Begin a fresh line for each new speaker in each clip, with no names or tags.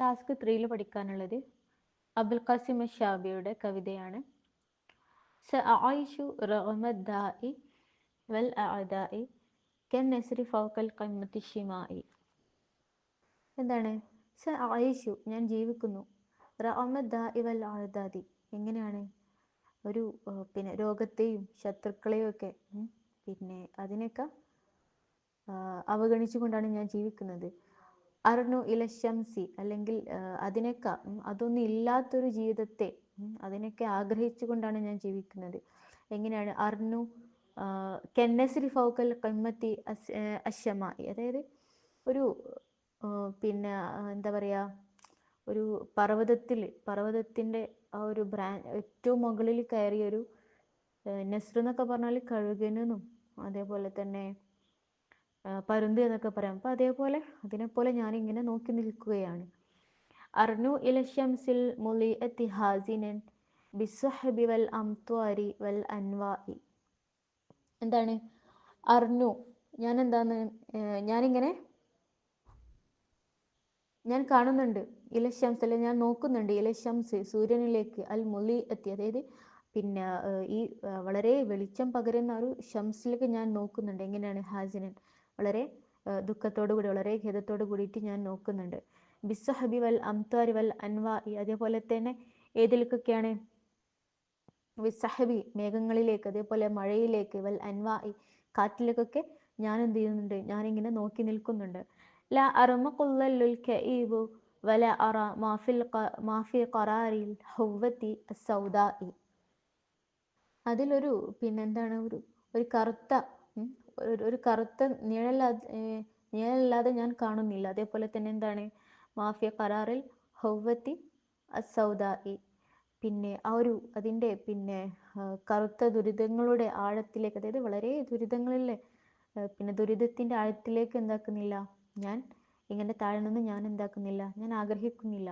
Task ത്രീയിൽ പഠിക്കാനുള്ളത് Abul Qasem ഷാബിയുടെ കവിതയാണ്. സഅയിഷു റഗ്മദ്ദാഇ വൽ ഖൈമത്തി എന്താണ്? ഞാൻ ജീവിക്കുന്നു. വൽ എങ്ങനെയാണ്? ഒരു പിന്നെ രോഗത്തെയും ശത്രുക്കളെയും ഒക്കെ പിന്നെ അതിനൊക്കെ അവഗണിച്ചുകൊണ്ടാണ് ഞാൻ ജീവിക്കുന്നത്. അർണു ഇലശംസി അല്ലെങ്കിൽ അതിനേക്കാ അതൊന്നും ഇല്ലാത്തൊരു ജീവിതത്തെ അതിനൊക്കെ ആഗ്രഹിച്ചുകൊണ്ടാണ് ഞാൻ ജീവിക്കുന്നത്. എങ്ങനെയാണ്? അർണു കെന്നസിൽ ഫൗക്കൽ കമ്മത്തി അശമായി അതായത് ഒരു പിന്നെ എന്താ പറയുക ഒരു പർവതത്തിൽ പർവതത്തിന്റെ ആ ഒരു ബ്രാൻ ഏറ്റവും മുകളിൽ കയറിയൊരു നെസ്ർ എന്നൊക്കെ പറഞ്ഞാൽ കഴുകനെന്നും അതേപോലെ തന്നെ പരുന്ത് എന്നൊക്കെ പറയാം. അപ്പോൾ അതേപോലെ അതിനെ പോലെ ഞാൻ ഇങ്ങനെ നോക്കി നിൽക്കുകയാണ്. അർനു ഇലശംസിൽ മുലി എത്തിഹാസിനൻ ബിസ്വഹബി വൽ അംത്വാരി വൽ അൻവായി എന്താണ്? അർണു ഞാൻ ഏർ ഞാനിങ്ങനെ ഞാൻ കാണുന്നുണ്ട്. ഇലശംസ് അല്ലെ ഞാൻ നോക്കുന്നുണ്ട്. ഇലശംസ് സൂര്യനിലേക്ക് അൽ മുലി എത്തി. അതായത് പിന്നെ ഈ വളരെ വെളിച്ചം പകരുന്ന ഒരു ഷംസിലേക്ക് ഞാൻ നോക്കുന്നുണ്ട്. എങ്ങനെയാണ് ഹാസിനൻ? വളരെ ദുഃഖത്തോടു കൂടി വളരെ ഖേദത്തോടു കൂടിയിട്ട് ഞാൻ നോക്കുന്നുണ്ട്. ബിസ്സഹബി വൽ അംതാരി വൽ അൻവാ അതേപോലെ തന്നെ ഏതിലേക്കൊക്കെയാണ്? വിസഹബി മേഘങ്ങളിലേക്ക് അതേപോലെ മഴയിലേക്ക് വൽ അൻവാ കാറ്റിലേക്കൊക്കെ ഞാൻ എന്ത് ചെയ്യുന്നുണ്ട്? ഞാനിങ്ങനെ നോക്കി നിൽക്കുന്നുണ്ട്. ലാ അർമഖുല്ലല്ലുൽ കഈബു വല അറ മാഫിൽ മാഫി ഖറാരിൽ ഹുവ്വത്തി സൗദായി അതിലൊരു പിന്നെന്താണ്? ഒരു ഒരു കറുത്ത ഒരു കറുത്ത നിഴലാതെ നിഴലില്ലാതെ ഞാൻ കാണുന്നില്ല. അതേപോലെ തന്നെ എന്താണ്? മാഫിയ കരാറിൽ ഹൗവത്തി സൗദായി പിന്നെ ആ ഒരു അതിന്റെ പിന്നെ കറുത്ത ദുരിതങ്ങളുടെ ആഴത്തിലേക്ക് അതായത് വളരെ ദുരിതങ്ങളിലെ പിന്നെ ദുരിതത്തിന്റെ ആഴത്തിലേക്ക് എന്താക്കുന്നില്ല. ഞാൻ ഇങ്ങനെ താഴ്ന്നു ഞാൻ എന്താക്കുന്നില്ല. ഞാൻ ആഗ്രഹിക്കുന്നില്ല.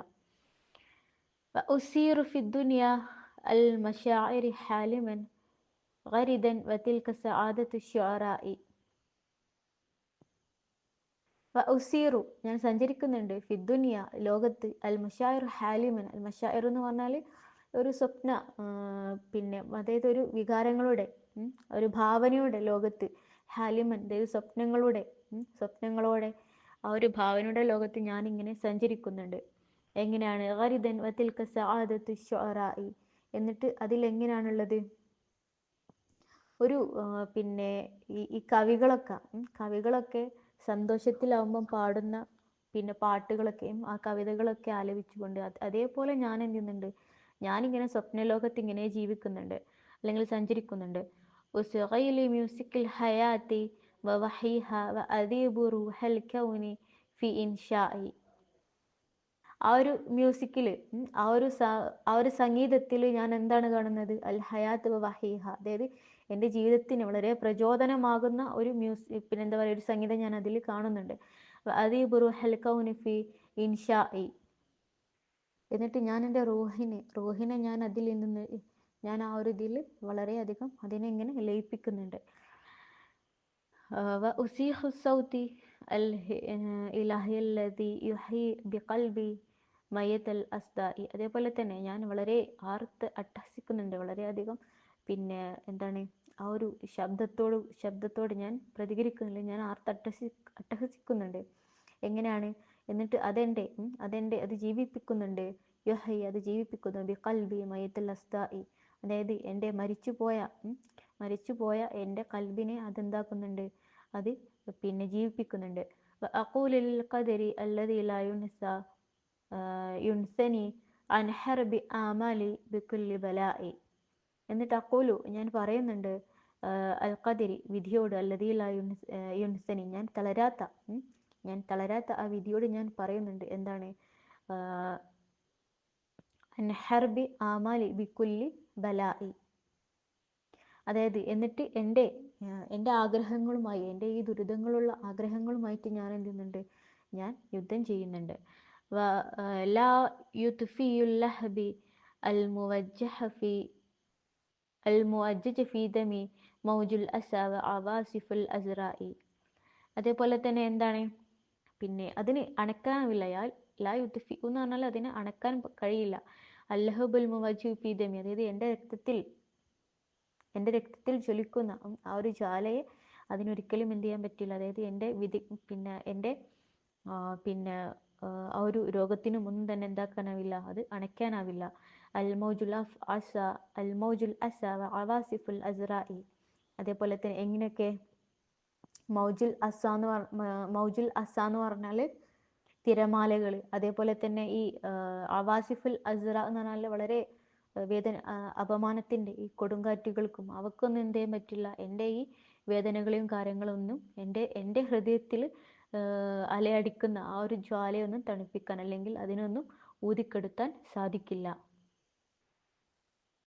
ഉസീറു ഫിദ്ദുനിയ അൽ മഷായിരി ഹാലിമൻ. غردا وتلك سعادة الشعراء ഉസീറു ഞാൻ സഞ്ചരിക്കുന്നുണ്ട് ഫിദ്ദുനിയ ലോകത്ത് അൽ മഷായർ ഹാലിമൻ അൽ മഷായർ എന്ന് പറഞ്ഞാൽ ഒരു സ്വപ്ന ആ, പിന്നെ അതായത് ഒരു വികാരങ്ങളുടെ ഉം, ഒരു ഭാവനയുടെ ലോകത്ത് ഹാലിമൻ അതായത് സ്വപ്നങ്ങളുടെ ഉം, സ്വപ്നങ്ങളോടെ ആ ഒരു ഭാവനയുടെ ലോകത്ത് ഞാൻ ഇങ്ങനെ സഞ്ചരിക്കുന്നുണ്ട് എങ്ങനെയാണ് ഗരിദൻ വത്തിൽക്ക സആദത്തു ശുഅറാഇ എന്നിട്ട് അതിലെങ്ങനെയാണുള്ളത് ഒരു പിന്നെ ഈ കവികളൊക്കെ കവികളൊക്കെ സന്തോഷത്തിലാവുമ്പം പാടുന്ന പിന്നെ പാട്ടുകളൊക്കെയും ആ കവിതകളൊക്കെ ആലപിച്ചുകൊണ്ട് അത് അതേപോലെ ഞാൻ എന്ത് ചെയ്യുന്നുണ്ട് ഞാനിങ്ങനെ സ്വപ്നലോകത്ത് ഇങ്ങനെ ജീവിക്കുന്നുണ്ട് അല്ലെങ്കിൽ സഞ്ചരിക്കുന്നുണ്ട്. മ്യൂസിക്കിൽ ഹയാത്തി ഫി ആ ഒരു മ്യൂസിക്കിൽ ആ ഒരു ആ ഒരു സംഗീതത്തിൽ ഞാൻ എന്താണ് കാണുന്നത്? അൽ ഹയാത്ത് വഹീഹ. അതായത് എൻ്റെ ജീവിതത്തിന് വളരെ പ്രചോദനമാകുന്ന ഒരു മ്യൂസിക് പിന്നെ എന്താ പറയുക ഒരു സംഗീതം ഞാൻ അതിൽ കാണുന്നുണ്ട് അദീബ് റുഹൽ കൗനി ഫി ഇൻഷായി എന്നിട്ട് ഞാൻ എൻ്റെ റൂഹിനെ റൂഹിനെ ഞാൻ അതിൽ നിന്ന് ഞാൻ ആ ഒരു ഇതിൽ വളരെയധികം അതിനെ ഇങ്ങനെ ലയിപ്പിക്കുന്നുണ്ട് وأسيخ الصوت الإلهي الذي يحيي بقلبي മയത്തൽ അസ്ദായി അതേപോലെ തന്നെ ഞാൻ വളരെ ആർത്ത് അട്ടഹസിക്കുന്നുണ്ട് വളരെയധികം പിന്നെ എന്താണ് ആ ഒരു ശബ്ദത്തോട് ശബ്ദത്തോട് ഞാൻ പ്രതികരിക്കുന്നില്ല. ഞാൻ ആർത്ത് അട്ടഹസി അട്ടഹസിക്കുന്നുണ്ട്. എങ്ങനെയാണ്? എന്നിട്ട് അതെന്റെ അതെന്റെ അത് ജീവിപ്പിക്കുന്നുണ്ട്. യുഹൈ അത് ജീവിപ്പിക്കുന്നു. ബി കൽബി മയത്തിൽ അസ്തായി അതായത് എന്റെ മരിച്ചുപോയ മരിച്ചുപോയ എന്റെ കൽബിനെ അതെന്താക്കുന്നുണ്ട്? അത് പിന്നെ ജീവിപ്പിക്കുന്നുണ്ട്. അക്കൂലിൽ ഖദരി അല്ലതി ലാ യുൻസ യുൻസനി അൻ ഹർബി ആമാലി ബിക്കുല്ലി ബലായി എന്നിട്ട് അക്കോലു ഞാൻ പറയുന്നുണ്ട് അൽ ഖദിരി വിധിയോട് അല്ലതി ലാ യുൻസനി ഞാൻ തളരാത്ത ഞാൻ തളരാത്ത ആ വിധിയോട് ഞാൻ പറയുന്നുണ്ട് എന്താണ് ഹർബി ആമാലി ബിക്കുല്ലി ബലായി അതായത് എന്നിട്ട് എന്റെ എന്റെ ആഗ്രഹങ്ങളുമായി എന്റെ ഈ ദുരിതങ്ങളുള്ള ആഗ്രഹങ്ങളുമായിട്ട് ഞാൻ എന്ത് ചെയ്യുന്നുണ്ട് ഞാൻ യുദ്ധം ചെയ്യുന്നുണ്ട്. ലാ യുത്ഫിയുല്ലഹബി അൽ മുവജ്ജഹ ഫി അൽ മുവജ്ജജ ഫി ദമി മൗജുൽ അസാവ അവാസിഫുൽ അസ്റായി അതേപോലെ തന്നെ എന്താണ്? പിന്നെ അതിന് അണക്കാനാവില്ലയാൽ ലാ യുദ്ഫി എന്ന് പറഞ്ഞാൽ അതിന് അണക്കാൻ കഴിയില്ല. അല്ലഹബുൽ മുവജു പീദമി അതായത് എന്റെ രക്തത്തിൽ എന്റെ രക്തത്തിൽ ജ്വലിക്കുന്ന ആ ഒരു ജ്വാലയെ അതിനൊരിക്കലും എന്ത് ചെയ്യാൻ പറ്റില്ല. അതായത് എന്റെ വിധി പിന്നെ എന്റെ പിന്നെ ആ, ഒരു രോഗത്തിന് മുൻ തന്നെ എന്താക്കാനാവില്ല? അത് അണയ്ക്കാനാവില്ല. അൽമൗജുൽ അസ അൽമൗജുൽ അസ അവാസിഫുൽ അസ്റായി അതേപോലെ തന്നെ എങ്ങനെയൊക്കെ? മൗജുൽ അസ എന്ന് മൗജുൽ അസ എന്ന് പറഞ്ഞാൽ തിരമാലകൾ അതേപോലെ തന്നെ ഈ അവാസിഫുൽ അസ്റ എന്ന് പറഞ്ഞാൽ വളരെ വേദന അപമാനത്തിന്റെ ഈ കൊടുങ്കാറ്റുകൾക്കും അവക്കൊന്നും എന്ത് ചെയ്യാൻ പറ്റില്ല. എന്റെ ഈ വേദനകളെയും കാര്യങ്ങളൊന്നും എന്റെ എന്റെ ഹൃദയത്തിൽ അലയടിക്കുന്ന ആ ഒരു ജ്വാലയൊന്നും തണുപ്പിക്കാൻ അല്ലെങ്കിൽ അതിനൊന്നും ഊതിക്കെടുത്താൻ സാധിക്കില്ല.